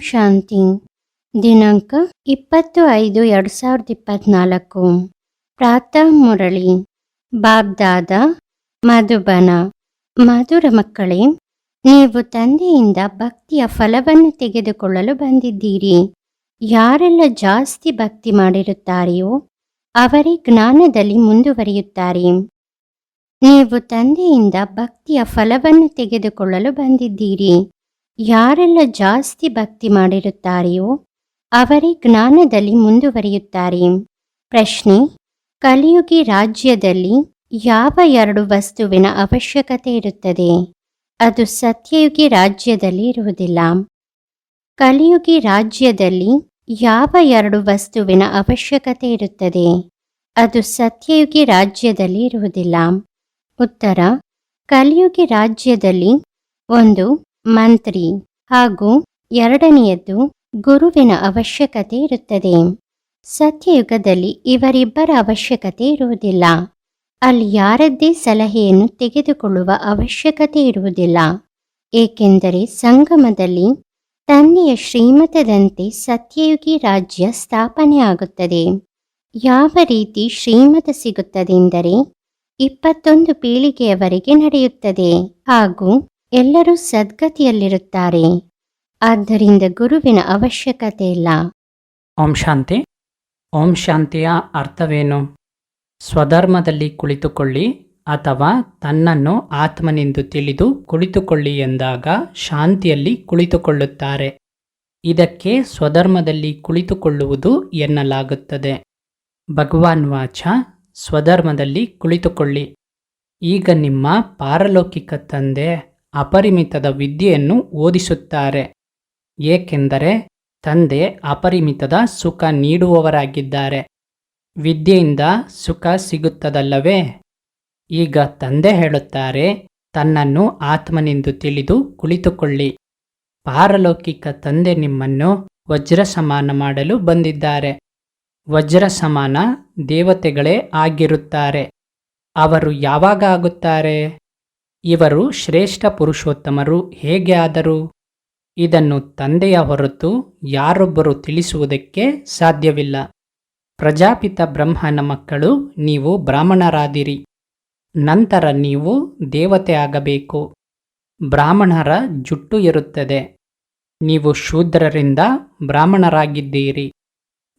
ಶಾಂತಿ. ದಿನಾಂಕ ಇಪ್ಪತ್ತು ಐದು ಎರಡು ಸಾವಿರದ ಇಪ್ಪತ್ನಾಲ್ಕು. ಪ್ರಾತಃ ಮುರಳಿ. ಬಾಬ್ದಾದ ಮಧುಬನ. ಮಧುರ ಮಕ್ಕಳೇ, ನೀವು ತಂದೆಯಿಂದ ಭಕ್ತಿಯ ಫಲವನ್ನು ತೆಗೆದುಕೊಳ್ಳಲು ಬಂದಿದ್ದೀರಿ. ಯಾರೆಲ್ಲ ಜಾಸ್ತಿ ಭಕ್ತಿ ಮಾಡಿರುತ್ತಾರೆಯೋ, ಅವರೇ ಜ್ಞಾನದಲ್ಲಿ ಮುಂದುವರಿಯುತ್ತಾರೆ. ನೀವು ತಂದೆಯಿಂದ ಭಕ್ತಿಯ ಫಲವನ್ನು ತೆಗೆದುಕೊಳ್ಳಲು ಬಂದಿದ್ದೀರಿ. ಯಾರೆಲ್ಲ ಜಾಸ್ತಿ ಭಕ್ತಿ ಮಾಡಿರುತ್ತಾರೆಯೋ ಅವರೇ ಜ್ಞಾನದಲ್ಲಿ ಮುಂದುವರಿಯುತ್ತಾರೆ. ಪ್ರಶ್ನೆ, ಕಲಿಯುಗಿ ರಾಜ್ಯದಲ್ಲಿ ಯಾವ ಎರಡು ವಸ್ತುವಿನ ಅವಶ್ಯಕತೆ ಇರುತ್ತದೆ? ಅದು ಸತ್ಯಯುಗಿ ರಾಜ್ಯದಲ್ಲಿ ಇರುವುದಿಲ್ಲ. ಕಲಿಯುಗಿ ರಾಜ್ಯದಲ್ಲಿ ಯಾವ ಎರಡು ವಸ್ತುವಿನ ಅವಶ್ಯಕತೆ ಇರುತ್ತದೆ? ಅದು ಸತ್ಯಯುಗಿ ರಾಜ್ಯದಲ್ಲಿ ಇರುವುದಿಲ್ಲ. ಉತ್ತರ, ಕಲಿಯುಗಿ ರಾಜ್ಯದಲ್ಲಿ ಒಂದು ಮಂತ್ರಿ ಹಾಗೂ ಎರಡನೆಯದ್ದು ಗುರುವಿನ ಅವಶ್ಯಕತೆ ಇರುತ್ತದೆ. ಸತ್ಯಯುಗದಲ್ಲಿ ಇವರಿಬ್ಬರ ಅವಶ್ಯಕತೆ ಇರುವುದಿಲ್ಲ. ಅಲ್ಲಿ ಯಾರದ್ದೇ ಸಲಹೆಯನ್ನು ತೆಗೆದುಕೊಳ್ಳುವ ಅವಶ್ಯಕತೆ ಇರುವುದಿಲ್ಲ. ಏಕೆಂದರೆ ಸಂಗಮದಲ್ಲಿ ತಂದೆಯ ಶ್ರೀಮತದಂತೆ ಸತ್ಯಯುಗಿ ರಾಜ್ಯ ಸ್ಥಾಪನೆ ಆಗುತ್ತದೆ ಯಾವ ರೀತಿ ಶ್ರೀಮತ ಸಿಗುತ್ತದೆ ಎಂದರೆ ಇಪ್ಪತ್ತೊಂದು ಪೀಳಿಗೆಯವರೆಗೆ ನಡೆಯುತ್ತದೆ. ಹಾಗೂ ಎಲ್ಲರೂ ಸದ್ಗತಿಯಲ್ಲಿರುತ್ತಾರೆ. ಆದ್ದರಿಂದ ಗುರುವಿನ ಅವಶ್ಯಕತೆ ಇಲ್ಲ. ಓಂ ಶಾಂತಿ. ಓಂ ಶಾಂತಿಯ ಅರ್ಥವೇನು? ಸ್ವಧರ್ಮದಲ್ಲಿ ಕುಳಿತುಕೊಳ್ಳಿ ಅಥವಾ ತನ್ನನ್ನು ಆತ್ಮನೆಂದು ತಿಳಿದು ಕುಳಿತುಕೊಳ್ಳಿ ಎಂದಾಗ ಶಾಂತಿಯಲ್ಲಿ ಕುಳಿತುಕೊಳ್ಳುತ್ತಾರೆ. ಇದಕ್ಕೆ ಸ್ವಧರ್ಮದಲ್ಲಿ ಕುಳಿತುಕೊಳ್ಳುವುದು ಎನ್ನಲಾಗುತ್ತದೆ. ಭಗವಾನ್ ವಾಚ, ಸ್ವಧರ್ಮದಲ್ಲಿ ಕುಳಿತುಕೊಳ್ಳಿ. ಈಗ ನಿಮ್ಮ ಪಾರಲೌಕಿಕ ತಂದೆ ಅಪರಿಮಿತದ ವಿದ್ಯೆಯನ್ನು ಓದಿಸುತ್ತಾರೆ. ಏಕೆಂದರೆ ತಂದೆ ಅಪರಿಮಿತದ ಸುಖ ನೀಡುವವರಾಗಿದ್ದಾರೆ. ವಿದ್ಯೆಯಿಂದ ಸುಖ ಸಿಗುತ್ತದಲ್ಲವೇ? ಈಗ ತಂದೆ ಹೇಳುತ್ತಾರೆ, ತನ್ನನ್ನು ಆತ್ಮನೆಂದು ತಿಳಿದು ಕುಳಿತುಕೊಳ್ಳಿ. ಪಾರಲೌಕಿಕ ತಂದೆ ನಿಮ್ಮನ್ನು ವಜ್ರ ಸಮಾನ ಮಾಡಲು ಬಂದಿದ್ದಾರೆ. ವಜ್ರ ಸಮಾನ ದೇವತೆಗಳೇ ಆಗಿರುತ್ತಾರೆ. ಅವರು ಯಾವಾಗ ಆಗುತ್ತಾರೆ? ಇವರು ಶ್ರೇಷ್ಠ ಪುರುಷೋತ್ತಮರು ಹೇಗೆ ಆದರು? ಇದನ್ನು ತಂದೆಯ ಹೊರತು ಯಾರೊಬ್ಬರು ತಿಳಿಸುವುದಕ್ಕೆ ಸಾಧ್ಯವಿಲ್ಲ. ಪ್ರಜಾಪಿತ ಬ್ರಹ್ಮನ ಮಕ್ಕಳು ನೀವು ಬ್ರಾಹ್ಮಣರಾದಿರಿ. ನಂತರ ನೀವು ದೇವತೆ ಆಗಬೇಕು. ಬ್ರಾಹ್ಮಣರ ಜುಟ್ಟು ಇರುತ್ತದೆ ನೀವು ಶೂದ್ರರಿಂದ ಬ್ರಾಹ್ಮಣರಾಗಿದ್ದೀರಿ.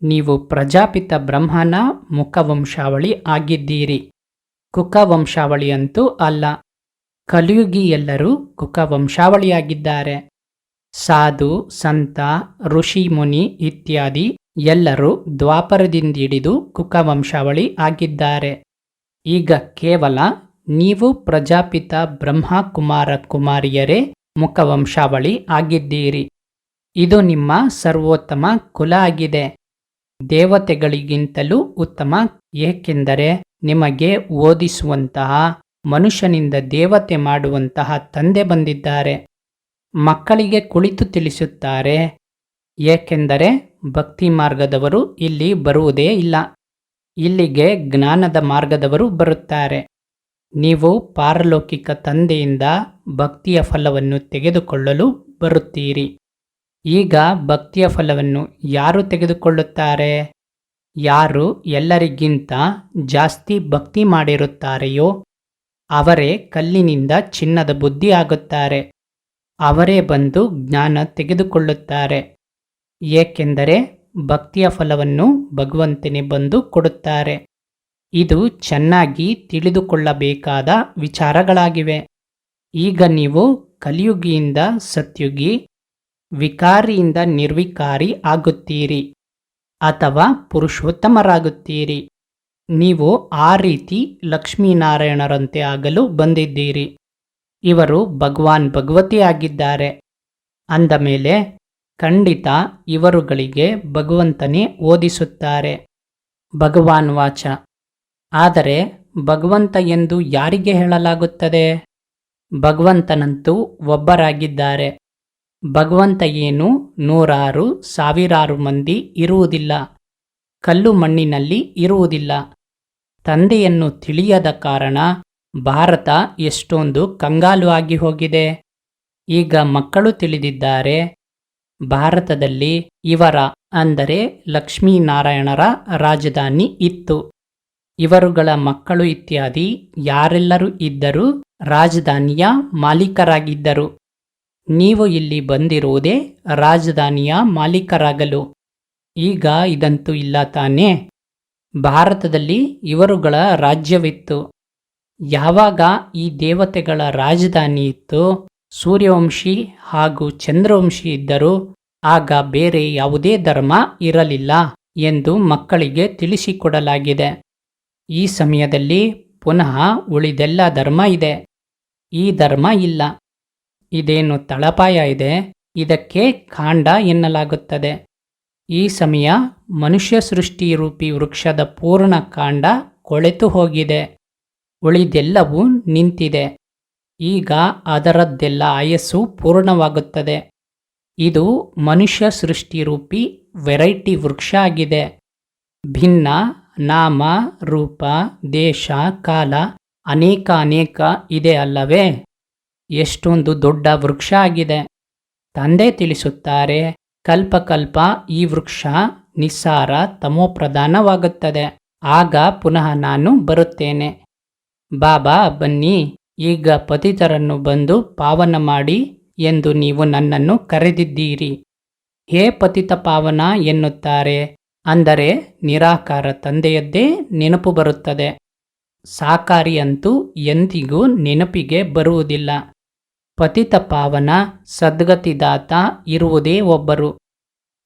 ನೀವು ಪ್ರಜಾಪಿತ ಬ್ರಹ್ಮನ ಮುಖವಂಶಾವಳಿ ಆಗಿದ್ದೀರಿ. ಕುಕವಂಶಾವಳಿಯಂತೂ ಅಲ್ಲ. ಕಲಿಯುಗಿ ಎಲ್ಲರೂ ಕುಕವಂಶಾವಳಿಯಾಗಿದ್ದಾರೆ. ಸಾಧು, ಸಂತ, ಋಷಿ, ಮುನಿ ಇತ್ಯಾದಿ ಎಲ್ಲರೂ ದ್ವಾಪರದಿಂದ ಹಿಡಿದು ಕುಕ ವಂಶಾವಳಿ ಆಗಿದ್ದಾರೆ. ಈಗ ಕೇವಲ ನೀವು ಪ್ರಜಾಪಿತ ಬ್ರಹ್ಮ ಕುಮಾರ ಕುಮಾರಿಯರೇ ಮುಖವಂಶಾವಳಿ ಆಗಿದ್ದೀರಿ. ಇದು ನಿಮ್ಮ ಸರ್ವೋತ್ತಮ ಕುಲ ಆಗಿದೆ. ದೇವತೆಗಳಿಗಿಂತಲೂ ಉತ್ತಮ, ಏಕೆಂದರೆ ನಿಮಗೆ ಓದಿಸುವಂತಹ ಮನುಷ್ಯನಿಂದ ದೇವತೆ ಮಾಡುವಂತಹ ತಂದೆ ಬಂದಿದ್ದಾರೆ. ಮಕ್ಕಳಿಗೆ ಕುಳಿತು ತಿಳಿಸುತ್ತಾರೆ. ಏಕೆಂದರೆ ಭಕ್ತಿ ಮಾರ್ಗದವರು ಇಲ್ಲಿ ಬರುವುದೇ ಇಲ್ಲ. ಇಲ್ಲಿಗೆ ಜ್ಞಾನದ ಮಾರ್ಗದವರು ಬರುತ್ತಾರೆ. ನೀವು ಪಾರಲೌಕಿಕ ತಂದೆಯಿಂದ ಭಕ್ತಿಯ ಫಲವನ್ನು ತೆಗೆದುಕೊಳ್ಳಲು ಬರುತ್ತೀರಿ. ಈಗ ಭಕ್ತಿಯ ಫಲವನ್ನು ಯಾರು ತೆಗೆದುಕೊಳ್ಳುತ್ತಾರೆ? ಯಾರು ಎಲ್ಲರಿಗಿಂತ ಜಾಸ್ತಿ ಭಕ್ತಿ ಮಾಡಿರುತ್ತಾರೆಯೋ ಅವರೇ ಕಲ್ಲಿನಿಂದ ಚಿನ್ನದ ಬುದ್ಧಿ ಆಗುತ್ತಾರೆ ಅವರೇ ಬಂದು ಜ್ಞಾನ ತೆಗೆದುಕೊಳ್ಳುತ್ತಾರೆ. ಏಕೆಂದರೆ ಭಕ್ತಿಯ ಫಲವನ್ನು ಭಗವಂತನೇ ಬಂದು ಕೊಡುತ್ತಾರೆ. ಇದು ಚೆನ್ನಾಗಿ ತಿಳಿದುಕೊಳ್ಳಬೇಕಾದ ವಿಚಾರಗಳಾಗಿವೆ. ಈಗ ನೀವು ಕಲಿಯುಗಿಯಿಂದ ಸತ್ಯುಗಿ, ವಿಕಾರಿಯಿಂದ ನಿರ್ವಿಕಾರಿ ಆಗುತ್ತೀರಿ ಅಥವಾ ಪುರುಷೋತ್ತಮರಾಗುತ್ತೀರಿ. ನೀವು ಆ ರೀತಿ ಲಕ್ಷ್ಮೀನಾರಾಯಣರಂತೆ ಆಗಲು ಬಂದಿದ್ದೀರಿ. ಇವರು ಭಗವಾನ್ ಭಗವತಿ ಆಗಿದ್ದಾರೆ ಅಂದ ಮೇಲೆ ಖಂಡಿತ ಇವರುಗಳಿಗೆ ಭಗವಂತನೇ ಓದಿಸುತ್ತಾರೆ. ಭಗವಾನ್ ವಾಚ. ಆದರೆ ಭಗವಂತ ಎಂದು ಯಾರಿಗೆ ಹೇಳಲಾಗುತ್ತದೆ? ಭಗವಂತನಂತೂ ಒಬ್ಬರಾಗಿದ್ದಾರೆ. ಭಗವಂತ ಏನು ನೂರಾರು, ಸಾವಿರಾರು ಮಂದಿ ಇರುವುದಿಲ್ಲ. ಕಲ್ಲು ಮಣ್ಣಿನಲ್ಲಿ ಇರುವುದಿಲ್ಲ. ತಂದೆಯನ್ನು ತಿಳಿಯದ ಕಾರಣ ಭಾರತ ಎಷ್ಟೊಂದು ಕಂಗಾಲು ಆಗಿ ಹೋಗಿದೆ. ಈಗ ಮಕ್ಕಳು ತಿಳಿದಿದ್ದಾರೆ, ಭಾರತದಲ್ಲಿ ಇವರ ಅಂದರೆ ಲಕ್ಷ್ಮೀನಾರಾಯಣರ ರಾಜಧಾನಿ ಇತ್ತು. ಇವರುಗಳ ಮಕ್ಕಳು ಇತ್ಯಾದಿ ಯಾರೆಲ್ಲರೂ ಇದ್ದರೂ ರಾಜಧಾನಿಯ ಮಾಲೀಕರಾಗಿದ್ದರು. ನೀವು ಇಲ್ಲಿ ಬಂದಿರುವುದೇ ರಾಜಧಾನಿಯ ಮಾಲೀಕರಾಗಲು. ಈಗ ಇದಂತೂ ಇಲ್ಲ ತಾನೇ? ಭಾರತದಲ್ಲಿ ಇವರುಗಳ ರಾಜ್ಯವಿತ್ತು. ಯಾವಾಗ ಈ ದೇವತೆಗಳ ರಾಜಧಾನಿ ಇತ್ತು? ಸೂರ್ಯವಂಶಿ ಹಾಗೂ ಚಂದ್ರವಂಶಿ ಇದ್ದರು. ಆಗ ಬೇರೆ ಯಾವುದೇ ಧರ್ಮ ಇರಲಿಲ್ಲ ಎಂದು ಮಕ್ಕಳಿಗೆ ತಿಳಿಸಿಕೊಡಲಾಗಿದೆ. ಈ ಸಮಯದಲ್ಲಿ ಪುನಃ ಉಳಿದೆಲ್ಲ ಧರ್ಮ ಇದೆ. ಈ ಧರ್ಮ ಇಲ್ಲ. ಇದೇನು ತಳಪಾಯ ಇದೆ? ಇದಕ್ಕೆ ಕಾಂಡ ಎನ್ನಲಾಗುತ್ತದೆ. ಈ ಸಮಯ ಮನುಷ್ಯ ಸೃಷ್ಟಿ ರೂಪಿ ವೃಕ್ಷದ ಪೂರ್ಣ ಕಾಂಡ ಕೊಳೆತು ಹೋಗಿದೆ. ಉಳಿದೆಲ್ಲವೂ ನಿಂತಿದೆ. ಈಗ ಅದರದ್ದೆಲ್ಲ ಆಯಸ್ಸು ಪೂರ್ಣವಾಗುತ್ತದೆ. ಇದು ಮನುಷ್ಯ ಸೃಷ್ಟಿ ರೂಪಿ ವೆರೈಟಿ ವೃಕ್ಷ ಆಗಿದೆ. ಭಿನ್ನ, ನಾಮ, ರೂಪ, ದೇಶ, ಕಾಲ ಅನೇಕ ಅನೇಕ ಇದೆ ಅಲ್ಲವೇ? ಎಷ್ಟೊಂದು ದೊಡ್ಡ ವೃಕ್ಷ ಆಗಿದೆ. ತಂದೆ ತಿಳಿಸುತ್ತಾರೆ ಕಲ್ಪಕಲ್ಪ ಈ ವೃಕ್ಷ ನಿಸ್ಸಾರ ತಮೋಪ್ರಧಾನವಾಗುತ್ತದೆ. ಆಗ ಪುನಃ ನಾನು ಬರುತ್ತೇನೆ. ಬಾಬಾ, ಬನ್ನಿ, ಈಗ ಪತಿತರನ್ನು ಬಂದು ಪಾವನ ಮಾಡಿ ಎಂದು ನೀವು ನನ್ನನ್ನು ಕರೆದಿದ್ದೀರಿ. ಹೇ ಪತಿತ ಪಾವನ ಎನ್ನುತ್ತಾರೆ, ಅಂದರೆ ನಿರಾಕಾರ ತಂದೆಯದ್ದೇ ನೆನಪು ಬರುತ್ತದೆ. ಸಾಕಾರಿಯಂತೂ ಎಂದಿಗೂ ನೆನಪಿಗೆ ಬರುವುದಿಲ್ಲ. ಪತಿತ ಪಾವನ ಸದ್ಗತಿದಾತ ಇರುವುದೇ ಒಬ್ಬರು.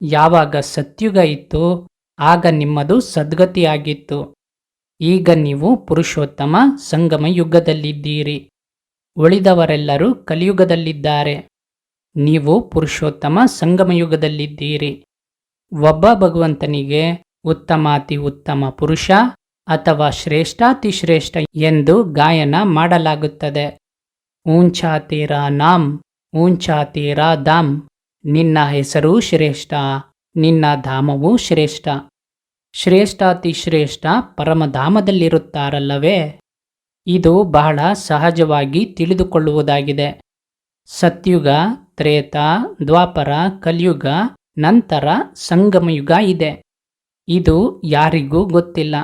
ಯಾವಾಗ ಸತ್ಯುಗ ಇತ್ತು, ಆಗ ನಿಮ್ಮದು ಸದ್ಗತಿಯಾಗಿತ್ತು. ಈಗ ನೀವು ಪುರುಷೋತ್ತಮ ಸಂಗಮ ಯುಗದಲ್ಲಿದ್ದೀರಿ ಉಳಿದವರೆಲ್ಲರೂ ಕಲಿಯುಗದಲ್ಲಿದ್ದಾರೆ. ನೀವು ಪುರುಷೋತ್ತಮ ಸಂಗಮ ಯುಗದಲ್ಲಿದ್ದೀರಿ ಒಬ್ಬ ಭಗವಂತನಿಗೆ ಉತ್ತಮಾತಿ ಉತ್ತಮ ಪುರುಷ ಅಥವಾ ಶ್ರೇಷ್ಠಾತಿ ಶ್ರೇಷ್ಠ ಎಂದು ಗಾಯನ ಮಾಡಲಾಗುತ್ತದೆ. ಊಂಚಾ ತೇರಾ ನಾಮ್ ಊಂಚಾ ತೇರಾ ದಾಮ್ ನಿನ್ನ ಹೆಸರು ಶ್ರೇಷ್ಠ, ನಿನ್ನ ಧಾಮವು ಶ್ರೇಷ್ಠ. ಶ್ರೇಷ್ಠಾತಿ ಶ್ರೇಷ್ಠ ಪರಮಧಾಮದಲ್ಲಿರುತ್ತಾರಲ್ಲವೇ? ಇದು ಬಹಳ ಸಹಜವಾಗಿ ತಿಳಿದುಕೊಳ್ಳುವುದಾಗಿದೆ. ಸತ್ಯುಗ, ತ್ರೇತ, ದ್ವಾಪರ, ಕಲಿಯುಗ, ನಂತರ ಸಂಗಮಯುಗ ಇದೆ. ಇದು ಯಾರಿಗೂ ಗೊತ್ತಿಲ್ಲ.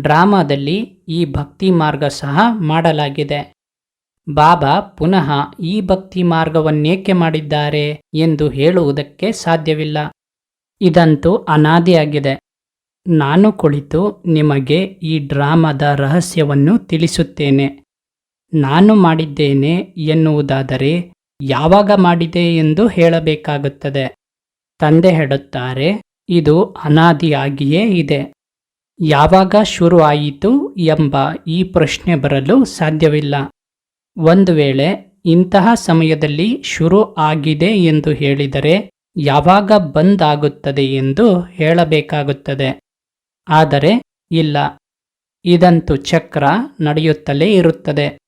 ಡ್ರಾಮಾದಲ್ಲಿ ಈ ಭಕ್ತಿ ಮಾರ್ಗ ಸಹ ಮಾಡಲಾಗಿದೆ. ಬಾಬಾ ಪುನಃ ಈ ಭಕ್ತಿ ಮಾರ್ಗವನ್ನೇಕೆ ಮಾಡಿದ್ದಾರೆ ಎಂದು ಹೇಳುವುದಕ್ಕೆ ಸಾಧ್ಯವಿಲ್ಲ. ಇದಂತೂ ಅನಾದಿಯಾಗಿದೆ. ನಾನು ಕುಳಿತು ನಿಮಗೆ ಈ ಡ್ರಾಮಾದ ರಹಸ್ಯವನ್ನು ತಿಳಿಸುತ್ತೇನೆ. ನಾನು ಮಾಡಿದ್ದೇನೆ ಎನ್ನುವುದಾದರೆ ಯಾವಾಗ ಮಾಡಿದೆ ಎಂದು ಹೇಳಬೇಕಾಗುತ್ತದೆ. ತಂದೆ ಹೇಳುತ್ತಾರೆ, ಇದು ಅನಾದಿಯಾಗಿಯೇ ಇದೆ. ಯಾವಾಗ ಶುರುವಾಯಿತು ಎಂಬ ಈ ಪ್ರಶ್ನೆ ಬರಲು ಸಾಧ್ಯವಿಲ್ಲ. ಒಂದು ವೇಳೆ ಇಂತಹ ಸಮಯದಲ್ಲಿ ಶುರು ಆಗಿದೆ ಎಂದು ಹೇಳಿದರೆ ಯಾವಾಗ ಬಂದ್ ಆಗುತ್ತದೆ ಎಂದು ಹೇಳಬೇಕಾಗುತ್ತದೆ. ಆದರೆ ಇಲ್ಲ. ಇದಂತೂ ಚಕ್ರ ನಡೆಯುತ್ತಲೇ ಇರುತ್ತದೆ.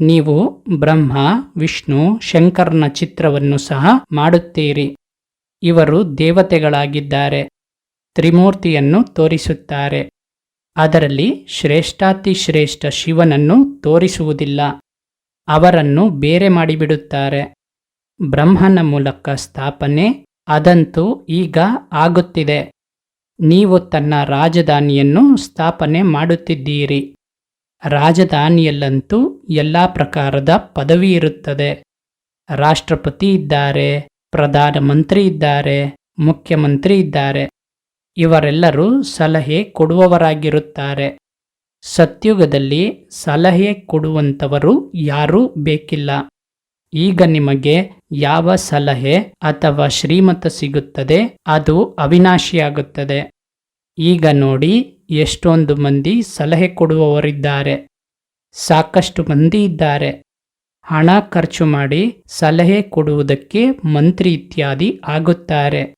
ನೀವು ಬ್ರಹ್ಮ, ವಿಷ್ಣು, ಶಂಕರನ ಚಿತ್ರವನ್ನು ಸಹ ಮಾಡುತ್ತೀರಿ. ಇವರು ದೇವತೆಗಳಾಗಿದ್ದಾರೆ. ತ್ರಿಮೂರ್ತಿಯನ್ನು ತೋರಿಸುತ್ತಾರೆ. ಅದರಲ್ಲಿ ಶ್ರೇಷ್ಠಾತಿ ಶ್ರೇಷ್ಠ ಶಿವನನ್ನು ತೋರಿಸುವುದಿಲ್ಲ. ಅವರನ್ನು ಬೇರೆ ಮಾಡಿಬಿಡುತ್ತಾರೆ. ಬ್ರಹ್ಮನ ಮೂಲಕ ಸ್ಥಾಪನೆ, ಅದಂತೂ ಈಗ ಆಗುತ್ತಿದೆ. ನೀವು ತನ್ನ ರಾಜಧಾನಿಯನ್ನು ಸ್ಥಾಪನೆ ಮಾಡುತ್ತಿದ್ದೀರಿ. ರಾಜಧಾನಿಯಲ್ಲಂತೂ ಎಲ್ಲ ಪ್ರಕಾರದ ಪದವಿ ಇರುತ್ತದೆ. ರಾಷ್ಟ್ರಪತಿ ಇದ್ದಾರೆ, ಪ್ರಧಾನಮಂತ್ರಿ ಇದ್ದಾರೆ, ಮುಖ್ಯಮಂತ್ರಿ ಇದ್ದಾರೆ. ಇವರೆಲ್ಲರೂ ಸಲಹೆ ಕೊಡುವವರಾಗಿರುತ್ತಾರೆ. ಸತ್ಯುಗದಲ್ಲಿ ಸಲಹೆ ಕೊಡುವಂಥವರು ಯಾರೂ ಬೇಕಿಲ್ಲ. ಈಗ ನಿಮಗೆ ಯಾವ ಸಲಹೆ ಅಥವಾ ಶ್ರೀಮತ ಸಿಗುತ್ತದೆ ಅದು ಅವಿನಾಶಿಯಾಗುತ್ತದೆ. ಈಗ ನೋಡಿ ಎಷ್ಟೊಂದು ಮಂದಿ ಸಲಹೆ ಕೊಡುವವರಿದ್ದಾರೆ. ಸಾಕಷ್ಟು ಮಂದಿ ಇದ್ದಾರೆ. ಹಣ ಖರ್ಚು ಮಾಡಿ ಸಲಹೆ ಕೊಡುವುದಕ್ಕೆ ಮಂತ್ರಿ ಇತ್ಯಾದಿ ಆಗುತ್ತಾರೆ.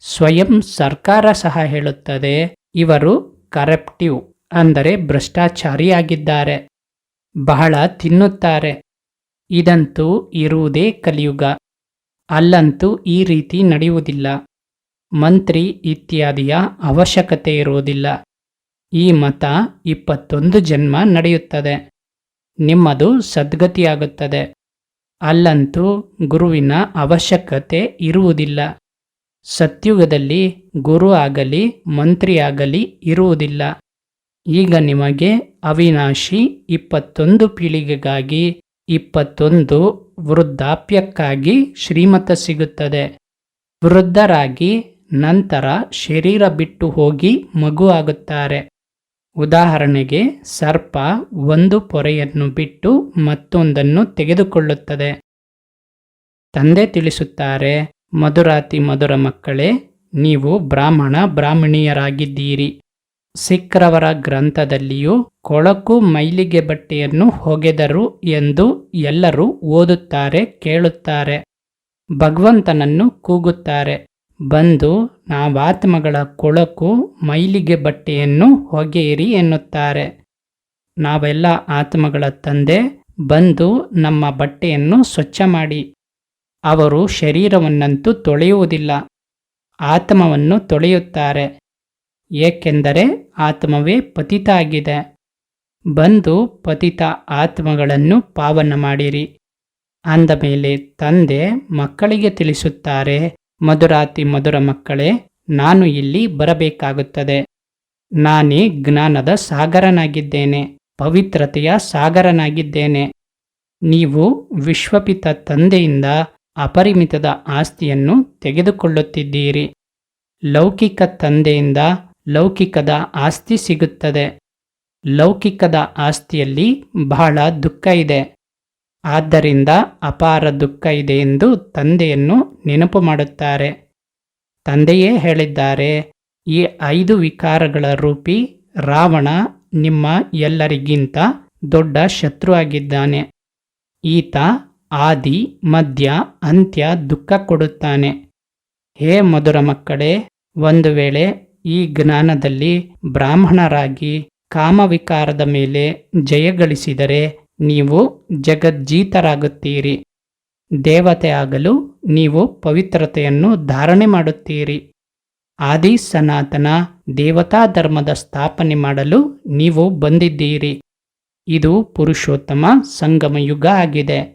ಸ್ವಯಂ ಸರ್ಕಾರ ಸಹ ಹೇಳುತ್ತದೆ, ಇವರು ಕರಪ್ಟಿವ್. ಅಂದರೆ ಭ್ರಷ್ಟಾಚಾರಿಯಾಗಿದ್ದಾರೆ. ಬಹಳ ತಿನ್ನುತ್ತಾರೆ. ಇದಂತೂ ಇರುವುದೇ ಕಲಿಯುಗ. ಅಲ್ಲಂತೂ ಈ ರೀತಿ ನಡೆಯುವುದಿಲ್ಲ. ಮಂತ್ರಿ ಇತ್ಯಾದಿಯ ಅವಶ್ಯಕತೆ ಇರುವುದಿಲ್ಲ. ಈ ಮತ ಇಪ್ಪತ್ತೊಂದು ಜನ್ಮ ನಡೆಯುತ್ತದೆ. ನಿಮ್ಮದು ಸದ್ಗತಿಯಾಗುತ್ತದೆ. ಅಲ್ಲಂತೂ ಗುರುವಿನ ಅವಶ್ಯಕತೆ ಇರುವುದಿಲ್ಲ. ಸತ್ಯುಗದಲ್ಲಿ ಗುರು ಆಗಲಿ, ಮಂತ್ರಿ ಆಗಲಿ ಇರುವುದಿಲ್ಲ. ಈಗ ನಿಮಗೆ ಅವಿನಾಶಿ ಇಪ್ಪತ್ತೊಂದು ಪೀಳಿಗೆಗಾಗಿ ಇಪ್ಪತ್ತೊಂದು ವೃದ್ಧಾಪ್ಯಕ್ಕಾಗಿ ಶ್ರೀಮತ ಸಿಗುತ್ತದೆ. ವೃದ್ಧರಾಗಿ ನಂತರ ಶರೀರ ಬಿಟ್ಟು ಹೋಗಿ ಮಗು ಆಗುತ್ತಾರೆ. ಉದಾಹರಣೆಗೆ ಸರ್ಪ ಒಂದು ಪೊರೆಯನ್ನು ಬಿಟ್ಟು ಮತ್ತೊಂದನ್ನು ತೆಗೆದುಕೊಳ್ಳುತ್ತದೆ. ತಂದೆ ತಿಳಿಸುತ್ತಾರೆ, ಮಧುರಾತಿ ಮಧುರ ಮಕ್ಕಳೇ, ನೀವು ಬ್ರಾಹ್ಮಣ ಬ್ರಾಹ್ಮಣಿಯರಾಗಿದ್ದೀರಿ. ಸಿಖ್ರವರ ಗ್ರಂಥದಲ್ಲಿಯೂ ಕೊಳಕು ಮೈಲಿಗೆ ಬಟ್ಟೆಯನ್ನು ಹೊಗೆದರು ಎಂದು ಎಲ್ಲರೂ ಓದುತ್ತಾರೆ, ಕೇಳುತ್ತಾರೆ. ಭಗವಂತನನ್ನು ಕೂಗುತ್ತಾರೆ. ಬಂದು ನಾವಾತ್ಮಗಳ ಕೊಳಕು ಮೈಲಿಗೆ ಬಟ್ಟೆಯನ್ನು ಹೊಗೆಯಿರಿ ಎನ್ನುತ್ತಾರೆ. ನಾವೆಲ್ಲ ಆತ್ಮಗಳ ತಂದೆ, ಬಂದು ನಮ್ಮ ಬಟ್ಟೆಯನ್ನು ಸ್ವಚ್ಛ ಮಾಡಿ. ಅವರು ಶರೀರವನ್ನಂತೂ ತೊಳೆಯುವುದಿಲ್ಲ, ಆತ್ಮವನ್ನು ತೊಳೆಯುತ್ತಾರೆ. ಏಕೆಂದರೆ ಆತ್ಮವೇ ಪತಿತ ಆಗಿದೆ ಬಂದು ಪತಿತ ಆತ್ಮಗಳನ್ನು ಪಾವನ ಮಾಡಿರಿ. ಅಂದ ಮೇಲೆ ತಂದೆ ಮಕ್ಕಳಿಗೆ ತಿಳಿಸುತ್ತಾರೆ, ಮಧುರಾತಿ ಮಧುರ ಮಕ್ಕಳೇ, ನಾನು ಇಲ್ಲಿ ಬರಬೇಕಾಗುತ್ತದೆ. ನಾನೇ ಜ್ಞಾನದ ಸಾಗರನಾಗಿದ್ದೇನೆ, ಪವಿತ್ರತೆಯ ಸಾಗರನಾಗಿದ್ದೇನೆ. ನೀವು ವಿಶ್ವಪಿತ ತಂದೆಯಿಂದ ಅಪರಿಮಿತದ ಆಸ್ತಿಯನ್ನು ತೆಗೆದುಕೊಳ್ಳುತ್ತಿದ್ದೀರಿ. ಲೌಕಿಕ ತಂದೆಯಿಂದ ಲೌಕಿಕದ ಆಸ್ತಿ ಸಿಗುತ್ತದೆ. ಲೌಕಿಕದ ಆಸ್ತಿಯಲ್ಲಿ ಬಹಳ ದುಃಖ ಇದೆ. ಆದ್ದರಿಂದ ಅಪಾರ ದುಃಖ ಇದೆ ಎಂದು ತಂದೆಯನ್ನು ನೆನಪು ಮಾಡುತ್ತಾರೆ. ತಂದೆಯೇ ಹೇಳಿದ್ದಾರೆ, ಈ ಐದು ವಿಕಾರಗಳ ರೂಪಿ ರಾವಣ ನಿಮ್ಮ ಎಲ್ಲರಿಗಿಂತ ದೊಡ್ಡ ಶತ್ರು ಆಗಿದ್ದಾನೆ ಈತ ಆದಿ ಮಧ್ಯ ಅಂತ್ಯ ದುಃಖ ಕೊಡುತ್ತಾನೆ. ಹೇ ಮಧುರ ಮಕ್ಕಳೇ, ಒಂದು ವೇಳೆ ಈ ಜ್ಞಾನದಲ್ಲಿ ಬ್ರಾಹ್ಮಣರಾಗಿ ಕಾಮವಿಕಾರದ ಮೇಲೆ ಜಯಗಳಿಸಿದರೆ ನೀವು ಜಗಜ್ಜೀತರಾಗುತ್ತೀರಿ. ದೇವತೆ ಆಗಲು ನೀವು ಪವಿತ್ರತೆಯನ್ನು ಧಾರಣೆ ಮಾಡುತ್ತೀರಿ. ಆದಿ ಸನಾತನ ದೇವತಾ ಧರ್ಮದ ಸ್ಥಾಪನೆ ಮಾಡಲು ನೀವು ಬಂದಿದ್ದೀರಿ. ಇದು ಪುರುಷೋತ್ತಮ ಸಂಗಮ ಯುಗ ಆಗಿದೆ.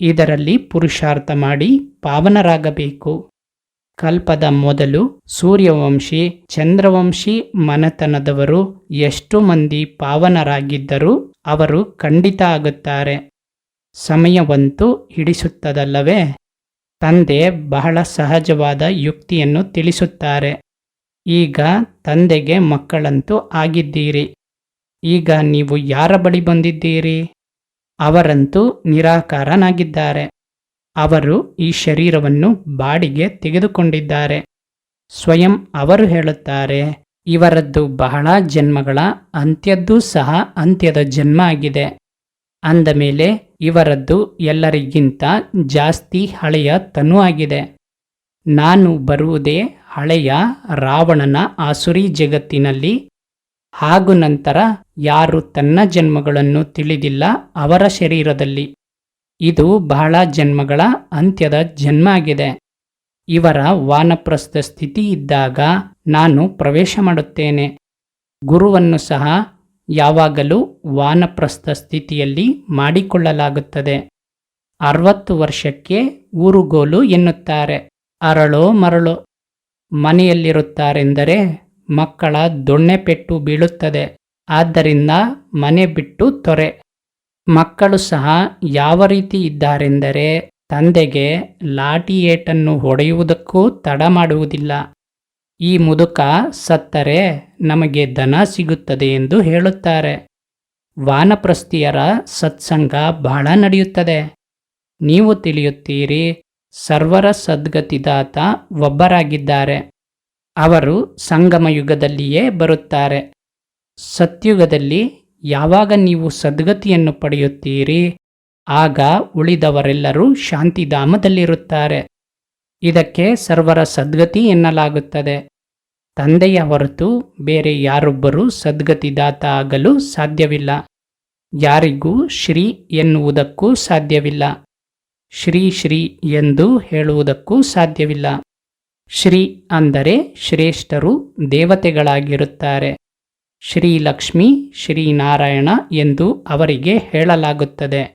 ಇದರಲ್ಲಿ ಪುರುಷಾರ್ಥ ಮಾಡಿ ಪಾವನರಾಗಬೇಕು. ಕಲ್ಪದ ಮೊದಲು ಸೂರ್ಯವಂಶಿ, ಚಂದ್ರವಂಶಿ ಮನೆತನದವರು ಎಷ್ಟು ಮಂದಿ ಪಾವನರಾಗಿದ್ದರೂ ಅವರು ಖಂಡಿತ ಆಗುತ್ತಾರೆ. ಸಮಯವಂತೂ ಹಿಡಿಸುತ್ತದಲ್ಲವೇ? ತಂದೆ ಬಹಳ ಸಹಜವಾದ ಯುಕ್ತಿಯನ್ನು ತಿಳಿಸುತ್ತಾರೆ. ಈಗ ತಂದೆಗೆ ಮಕ್ಕಳಂತೂ ಆಗಿದ್ದೀರಿ. ಈಗ ನೀವು ಯಾರ ಬಳಿ ಬಂದಿದ್ದೀರಿ? ಅವರಂತೂ ನಿರಾಕಾರನಾಗಿದ್ದಾರೆ. ಅವರು ಈ ಶರೀರವನ್ನು ಬಾಡಿಗೆ ತೆಗೆದುಕೊಂಡಿದ್ದಾರೆ. ಸ್ವಯಂ ಅವರು ಹೇಳುತ್ತಾರೆ, ಇವರದ್ದು ಬಹಳ ಜನ್ಮಗಳ ಅಂತ್ಯದ್ದೂ ಸಹ ಅಂತ್ಯದ ಜನ್ಮ ಆಗಿದೆ. ಅಂದ ಮೇಲೆ ಇವರದ್ದು ಎಲ್ಲರಿಗಿಂತ ಜಾಸ್ತಿ ಹಳೆಯ ತನು ಆಗಿದೆ. ನಾನು ಬರುವುದೇ ಹಳೆಯ ರಾವಣನ ಆಸುರಿ ಜಗತ್ತಿನಲ್ಲಿ. ಹಾಗೂ ನಂತರ ಯಾರು ತನ್ನ ಜನ್ಮಗಳನ್ನು ತಿಳಿದಿಲ್ಲ ಅವರ ಶರೀರದಲ್ಲಿ. ಇದು ಬಹಳ ಜನ್ಮಗಳ ಅಂತ್ಯದ ಜನ್ಮ ಆಗಿದೆ. ಇವರ ವಾನಪ್ರಸ್ಥ ಸ್ಥಿತಿ ಇದ್ದಾಗ ನಾನು ಪ್ರವೇಶ ಮಾಡುತ್ತೇನೆ. ಗುರುವನ್ನು ಸಹ ಯಾವಾಗಲೂ ವಾನಪ್ರಸ್ಥ ಸ್ಥಿತಿಯಲ್ಲಿ ಮಾಡಿಕೊಳ್ಳಲಾಗುತ್ತದೆ. ಅರವತ್ತು ವರ್ಷಕ್ಕೆ ಊರುಗೋಲು ಎನ್ನುತ್ತಾರೆ. ಅರಳೋ ಮರಳೋ, ಮನೆಯಲ್ಲಿರುತ್ತಾರೆಂದರೆ ಮಕ್ಕಳ ದೊಣ್ಣೆ ಪೆಟ್ಟು ಬೀಳುತ್ತದೆ. ಆದ್ದರಿಂದ ಮನೆ ಬಿಟ್ಟು ತೊರೆ. ಮಕ್ಕಳು ಸಹ ಯಾವ ರೀತಿ ಇದ್ದಾರೆಂದರೆ ತಂದೆಗೆ ಲಾಠಿ ಹೊಡೆಯುವುದಕ್ಕೂ ತಡ ಮಾಡುವುದಿಲ್ಲ. ಈ ಮುದುಕ ಸತ್ತರೆ ನಮಗೆ ದನ ಸಿಗುತ್ತದೆ ಎಂದು ಹೇಳುತ್ತಾರೆ. ವಾನಪ್ರಸ್ಥಿಯರ ಸತ್ಸಂಗ ಬಹಳ ನಡೆಯುತ್ತದೆ. ನೀವು ತಿಳಿಯುತ್ತೀರಿ, ಸರ್ವರ ಸದ್ಗತಿದಾತ ಒಬ್ಬರಾಗಿದ್ದಾರೆ. ಅವರು ಸಂಗಮ ಯುಗದಲ್ಲಿಯೇ ಬರುತ್ತಾರೆ. ಸತ್ಯುಗದಲ್ಲಿ ಯಾವಾಗ ನೀವು ಸದ್ಗತಿಯನ್ನು ಪಡೆಯುತ್ತೀರಿ, ಆಗ ಉಳಿದವರೆಲ್ಲರೂ ಶಾಂತಿಧಾಮದಲ್ಲಿರುತ್ತಾರೆ. ಇದಕ್ಕೆ ಸರ್ವರ ಸದ್ಗತಿ ಎನ್ನಲಾಗುತ್ತದೆ. ತಂದೆಯ ಹೊರತು ಬೇರೆ ಯಾರೊಬ್ಬರೂ ಸದ್ಗತಿದಾತ ಆಗಲು ಸಾಧ್ಯವಿಲ್ಲ. ಯಾರಿಗೂ ಶ್ರೀ ಎನ್ನುವುದಕ್ಕೂ ಸಾಧ್ಯವಿಲ್ಲ. ಶ್ರೀ ಶ್ರೀ ಎಂದು ಹೇಳುವುದಕ್ಕೂ ಸಾಧ್ಯವಿಲ್ಲ. ಶ್ರೀ ಅಂದರೆ ಶ್ರೇಷ್ಠರು, ದೇವತೆಗಳಾಗಿರುತ್ತಾರೆ. ಶ್ರೀಲಕ್ಷ್ಮಿ, ಶ್ರೀನಾರಾಯಣ ಎಂದು ಅವರಿಗೆ ಹೇಳಲಾಗುತ್ತದೆ.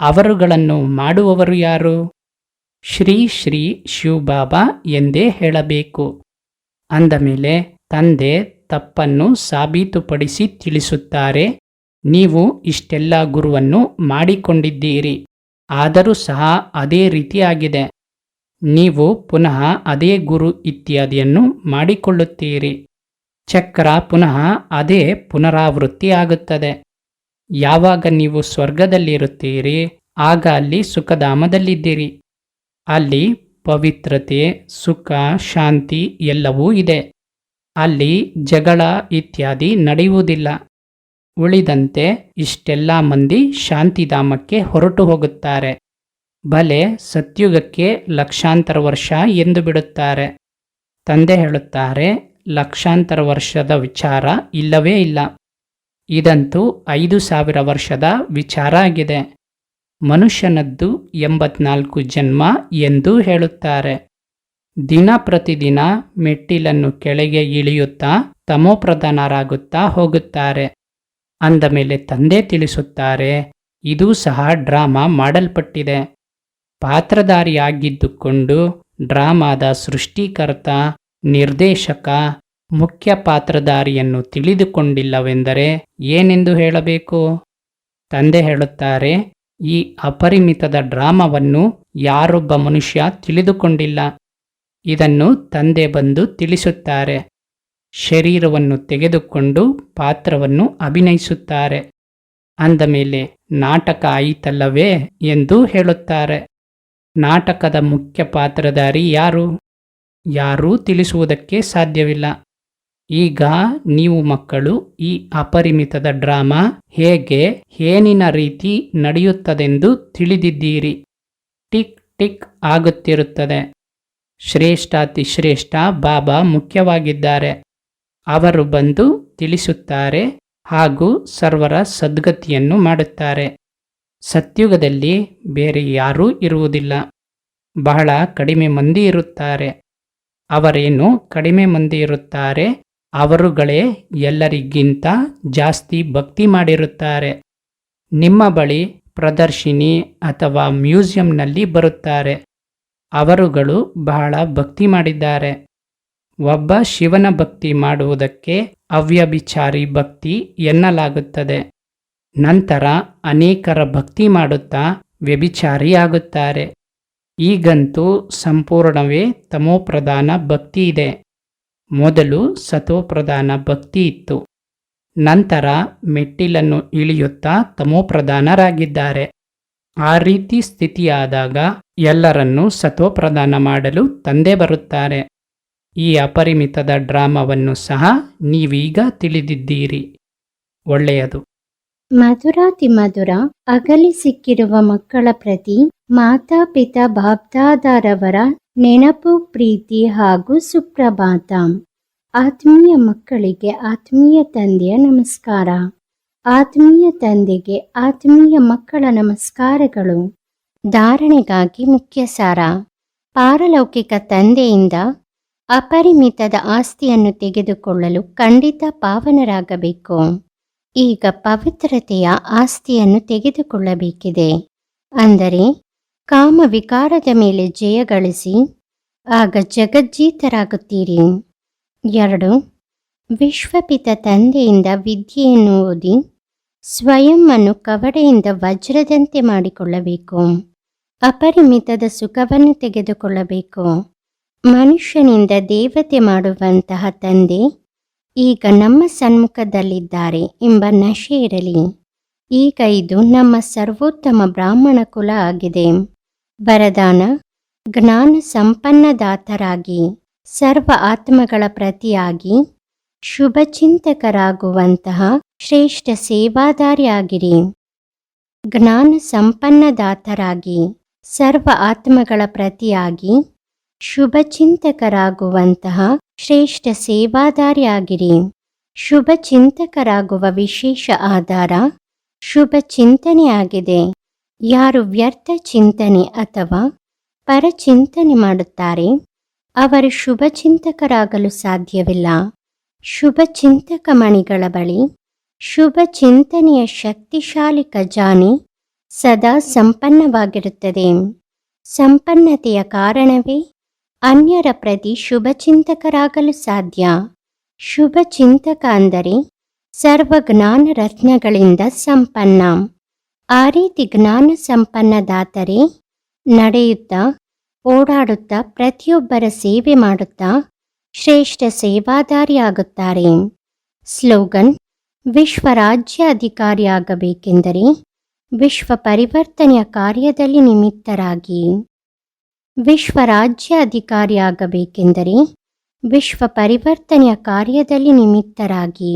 ಅವರುಗಳನ್ನು ಮಾಡುವವರು ಯಾರು? ಶ್ರೀ ಶ್ರೀ ಶಿವಬಾಬಾ ಎಂದೇ ಹೇಳಬೇಕು. ಅಂದಮೇಲೆ ತಂದೆ ತಪ್ಪನ್ನು ಸಾಬೀತುಪಡಿಸಿ ತಿಳಿಸುತ್ತಾರೆ, ನೀವು ಇಷ್ಟೆಲ್ಲ ಗುರುವನ್ನು ಮಾಡಿಕೊಂಡಿದ್ದೀರಿ, ಆದರೂ ಸಹ ಅದೇ ರೀತಿಯಾಗಿದೆ. ನೀವು ಪುನಃ ಅದೇ ಗುರು ಇತ್ಯಾದಿಯನ್ನು ಮಾಡಿಕೊಳ್ಳುತ್ತೀರಿ. ಚಕ್ರ ಪುನಃ ಅದೇ ಪುನರಾವೃತ್ತಿ ಆಗುತ್ತದೆ. ಯಾವಾಗ ನೀವು ಸ್ವರ್ಗದಲ್ಲಿರುತ್ತೀರಿ, ಆಗ ಅಲ್ಲಿ ಸುಖಧಾಮದಲ್ಲಿದ್ದೀರಿ. ಅಲ್ಲಿ ಪವಿತ್ರತೆ, ಸುಖ, ಶಾಂತಿ ಎಲ್ಲವೂ ಇದೆ. ಅಲ್ಲಿ ಜಗಳ ಇತ್ಯಾದಿ ನಡೆಯುವುದಿಲ್ಲ. ಉಳಿದಂತೆ ಇಷ್ಟೆಲ್ಲ ಮಂದಿ ಶಾಂತಿಧಾಮಕ್ಕೆ ಹೊರಟು ಹೋಗುತ್ತಾರೆ. ಬಲೆ ಸತ್ಯುಗಕ್ಕೆ ಲಕ್ಷಾಂತರ ವರ್ಷ ಎಂದು ಬಿಡುತ್ತಾರೆ. ತಂದೆ ಹೇಳುತ್ತಾರೆ ಲಕ್ಷಾಂತರ ವರ್ಷದ ವಿಚಾರ ಇಲ್ಲವೇ ಇಲ್ಲ. ಇದಂತೂ ಐದು ಸಾವಿರ ವರ್ಷದ ವಿಚಾರ ಆಗಿದೆ. ಮನುಷ್ಯನದ್ದು ಎಂಬತ್ನಾಲ್ಕು ಜನ್ಮ ಎಂದು ಹೇಳುತ್ತಾರೆ. ದಿನ ಪ್ರತಿದಿನ ಮೆಟ್ಟಿಲನ್ನು ಕೆಳಗೆ ಇಳಿಯುತ್ತಾ ತಮೋಪ್ರಧಾನರಾಗುತ್ತಾ ಹೋಗುತ್ತಾರೆ. ಅಂದ ಮೇಲೆ ತಂದೆ ತಿಳಿಸುತ್ತಾರೆ, ಇದು ಸಹ ಡ್ರಾಮಾ ಮಾಡಲ್ಪಟ್ಟಿದೆ. ಪಾತ್ರಧಾರಿಯಾಗಿದ್ದುಕೊಂಡು ಡ್ರಾಮಾದ ಸೃಷ್ಟಿಕರ್ತ ನಿರ್ದೇಶಕ, ಮುಖ್ಯ ಪಾತ್ರಧಾರಿಯನ್ನು ತಿಳಿದುಕೊಂಡಿಲ್ಲವೆಂದರೆ ಏನೆಂದು ಹೇಳಬೇಕು? ತಂದೆ ಹೇಳುತ್ತಾರೆ, ಈ ಅಪರಿಮಿತದ ಡ್ರಾಮವನ್ನು ಯಾರೊಬ್ಬ ಮನುಷ್ಯ ತಿಳಿದುಕೊಂಡಿಲ್ಲ. ಇದನ್ನು ತಂದೆ ಬಂದು ತಿಳಿಸುತ್ತಾರೆ. ಶರೀರವನ್ನು ತೆಗೆದುಕೊಂಡು ಪಾತ್ರವನ್ನು ಅಭಿನಯಿಸುತ್ತಾರೆ. ಅಂದ ಮೇಲೆ, ನಾಟಕ ಆಯಿತಲ್ಲವೇ ಎಂದು ಹೇಳುತ್ತಾರೆ. ನಾಟಕದ ಮುಖ್ಯ ಪಾತ್ರಧಾರಿ ಯಾರು? ಯಾರೂ ತಿಳಿಸುವುದಕ್ಕೆ ಸಾಧ್ಯವಿಲ್ಲ. ಈಗ ನೀವು ಮಕ್ಕಳು, ಈ ಅಪರಿಮಿತದ ಡ್ರಾಮಾ ಹೇಗೆ ಏನಿನ ರೀತಿ ನಡೆಯುತ್ತದೆಂದು ತಿಳಿದಿದ್ದೀರಿ. ಟಿಕ್ ಟಿಕ್ ಆಗುತ್ತಿರುತ್ತದೆ. ಶ್ರೇಷ್ಠಾತಿಶ್ರೇಷ್ಠ ಬಾಬಾ ಮುಖ್ಯವಾಗಿದ್ದಾರೆ. ಅವರು ಬಂದು ತಿಳಿಸುತ್ತಾರೆ ಹಾಗೂ ಸರ್ವರ ಸದ್ಗತಿಯನ್ನು ಮಾಡುತ್ತಾರೆ. ಸತ್ಯುಗದಲ್ಲಿ ಬೇರೆ ಯಾರೂ ಇರುವುದಿಲ್ಲ. ಬಹಳ ಕಡಿಮೆ ಮಂದಿ ಇರುತ್ತಾರೆ. ಅವರೇನು ಕಡಿಮೆ ಮಂದಿ ಇರುತ್ತಾರೆ ಅವರುಗಳೇ ಎಲ್ಲರಿಗಿಂತ ಜಾಸ್ತಿ ಭಕ್ತಿ ಮಾಡಿರುತ್ತಾರೆ. ನಿಮ್ಮ ಬಳಿ ಪ್ರದರ್ಶಿನಿ ಅಥವಾ ಮ್ಯೂಸಿಯಂನಲ್ಲಿ ಬರುತ್ತಾರೆ. ಅವರುಗಳು ಬಹಳ ಭಕ್ತಿ ಮಾಡಿದ್ದಾರೆ. ಒಬ್ಬ ಶಿವನ ಭಕ್ತಿ ಮಾಡುವುದಕ್ಕೆ ಅವ್ಯಭಿಚಾರಿ ಭಕ್ತಿ ಎನ್ನಲಾಗುತ್ತದೆ. ನಂತರ ಅನೇಕರ ಭಕ್ತಿ ಮಾಡುತ್ತಾ ವ್ಯಭಿಚಾರಿಯಾಗುತ್ತಾರೆ. ಈಗಂತೂ ಸಂಪೂರ್ಣವೇ ತಮೋಪ್ರಧಾನ ಭಕ್ತಿ ಇದೆ. ಮೊದಲು ಸತೋಪ್ರಧಾನ ಭಕ್ತಿ ಇತ್ತು. ನಂತರ ಮೆಟ್ಟಿಲನ್ನು ಇಳಿಯುತ್ತಾ ತಮೋಪ್ರಧಾನರಾಗಿದ್ದಾರೆ. ಆ ರೀತಿ ಸ್ಥಿತಿಯಾದಾಗ ಎಲ್ಲರನ್ನೂ ಸತೋಪ್ರಧಾನ ಮಾಡಲು ತಂದೆ ಬರುತ್ತಾರೆ. ಈ ಅಪರಿಮಿತದ ಡ್ರಾಮವನ್ನು ಸಹ ನೀವೀಗ ತಿಳಿದಿದ್ದೀರಿ. ಒಳ್ಳೆಯದು. ಮಧುರಾತಿ ಮಧುರ, ಅಗಲಿ ಸಿಕ್ಕಿರುವ ಮಕ್ಕಳ ಪ್ರತಿ ಮಾತಾಪಿತಾ ಬಾಬ್ದಾದಾರವರ ನೆನಪು, ಪ್ರೀತಿ ಹಾಗೂ ಸುಪ್ರಭಾತ. ಆತ್ಮೀಯ ಮಕ್ಕಳಿಗೆ ಆತ್ಮೀಯ ತಂದೆಯ ನಮಸ್ಕಾರ. ಆತ್ಮೀಯ ತಂದೆಗೆ ಆತ್ಮೀಯ ಮಕ್ಕಳ ನಮಸ್ಕಾರಗಳು. ಧಾರಣೆಗಾಗಿ ಮುಖ್ಯ ಸಾರ. ಪಾರಲೌಕಿಕ ತಂದೆಯಿಂದ ಅಪರಿಮಿತದ ಆಸ್ತಿಯನ್ನು ತೆಗೆದುಕೊಳ್ಳಲು ಖಂಡಿತ ಪಾವನರಾಗಬೇಕು. ಈಗ ಪವಿತ್ರತೆಯ ಆಸ್ತಿಯನ್ನು ತೆಗೆದುಕೊಳ್ಳಬೇಕಿದೆ. ಅಂದರೆ ಕಾಮ ವಿಕಾರದ ಮೇಲೆ ಜಯ ಗಳಿಸಿ, ಆಗ ಜಗಜ್ಜೀತರಾಗುತ್ತೀರಿ. ಎರಡು, ವಿಶ್ವಪಿತ ತಂದೆಯಿಂದ ವಿದ್ಯೆಯನ್ನು ಓದಿ ಸ್ವಯಂ ಅನ್ನು ಕವಡೆಯಿಂದ ವಜ್ರದಂತೆ ಮಾಡಿಕೊಳ್ಳಬೇಕು. ಅಪರಿಮಿತದ ಸುಖವನ್ನು ತೆಗೆದುಕೊಳ್ಳಬೇಕು. ಮನುಷ್ಯನಿಂದ ದೇವತೆ ಮಾಡುವಂತಹ ತಂದೆ ಈಗ ನಮ್ಮ ಸನ್ಮುಖದಲ್ಲಿದ್ದಾರೆ ಎಂಬ ನಶೆ ಇರಲಿ. ಈಗ ಇದು ನಮ್ಮ ಸರ್ವೋತ್ತಮ ಬ್ರಾಹ್ಮಣ ಕುಲ ಆಗಿದೆ. ವರದಾನ, ಜ್ಞಾನ ಸಂಪನ್ನದಾತರಾಗಿ, ಸರ್ವ ಆತ್ಮಗಳ ಪ್ರತಿಯಾಗಿ ಶುಭ ಚಿಂತಕರಾಗುವಂತಹ ಶ್ರೇಷ್ಠ ಸೇವಾದಾರಿಯಾಗಿರಿ. ಜ್ಞಾನ ಸಂಪನ್ನದಾತರಾಗಿ, ಸರ್ವ ಆತ್ಮಗಳ ಪ್ರತಿಯಾಗಿ ಶುಭ ಚಿಂತಕರಾಗುವಂತಹ ಶ್ರೇಷ್ಠ ಸೇವಾದಾರಿಯಾಗಿರಿ. ಶುಭ ಚಿಂತಕರಾಗುವ ವಿಶೇಷ ಆಧಾರ ಶುಭ ಚಿಂತನೆಯಾಗಿದೆ ಯಾರು ವ್ಯರ್ಥ ಚಿಂತನೆ ಅಥವಾ ಪರಚಿಂತನೆ ಮಾಡುತ್ತಾರೆ, ಅವರು ಶುಭ ಚಿಂತಕರಾಗಲು ಸಾಧ್ಯವಿಲ್ಲ. ಶುಭ ಚಿಂತಕ ಮಣಿಗಳ ಬಳಿ ಶುಭ ಚಿಂತನೆಯ ಶಕ್ತಿಶಾಲಿ ಖಜಾನೆ ಸದಾ ಸಂಪನ್ನವಾಗಿರುತ್ತದೆ. ಸಂಪನ್ನತೆಯ ಕಾರಣವೇ ಅನ್ಯರ ಪ್ರತಿ ಶುಭಚಿಂತಕರಾಗಲು ಸಾಧ್ಯ? ಶುಭಚಿಂತಕ ಅಂದರೆ ಸರ್ವ ಜ್ಞಾನ ರತ್ನಗಳಿಂದ ಸಂಪನ್ನ. ಆ ರೀತಿ ಜ್ಞಾನ ಸಂಪನ್ನ ದಾತರೇ, ನಡೆಯುತ್ತಾ, ಓಡಾಡುತ್ತಾ, ಪ್ರತಿಯೊಬ್ಬರ ಸೇವೆ ಮಾಡುತ್ತಾ ಶ್ರೇಷ್ಠ ಸೇವಾದಾರಿಯಾಗುತ್ತಾರೆ. ಸ್ಲೋಗನ್ ವಿಶ್ವ ರಾಜ್ಯ ಅಧಿಕಾರಿಯಾಗಬೇಕೆಂದರೆ ವಿಶ್ವ ಪರಿವರ್ತನೆಯ ಕಾರ್ಯದಲ್ಲಿ ನಿಮಿತ್ತರಾಗಿ. ವಿಶ್ವ ರಾಜ್ಯ ಅಧಿಕಾರಿಯಾಗಬೇಕೆಂದರೆ ವಿಶ್ವ ಪರಿವರ್ತನೆಯ ಕಾರ್ಯದಲ್ಲಿ ನಿಮಿತ್ತರಾಗಿ.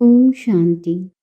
ಓಂ ಶಾಂತಿ.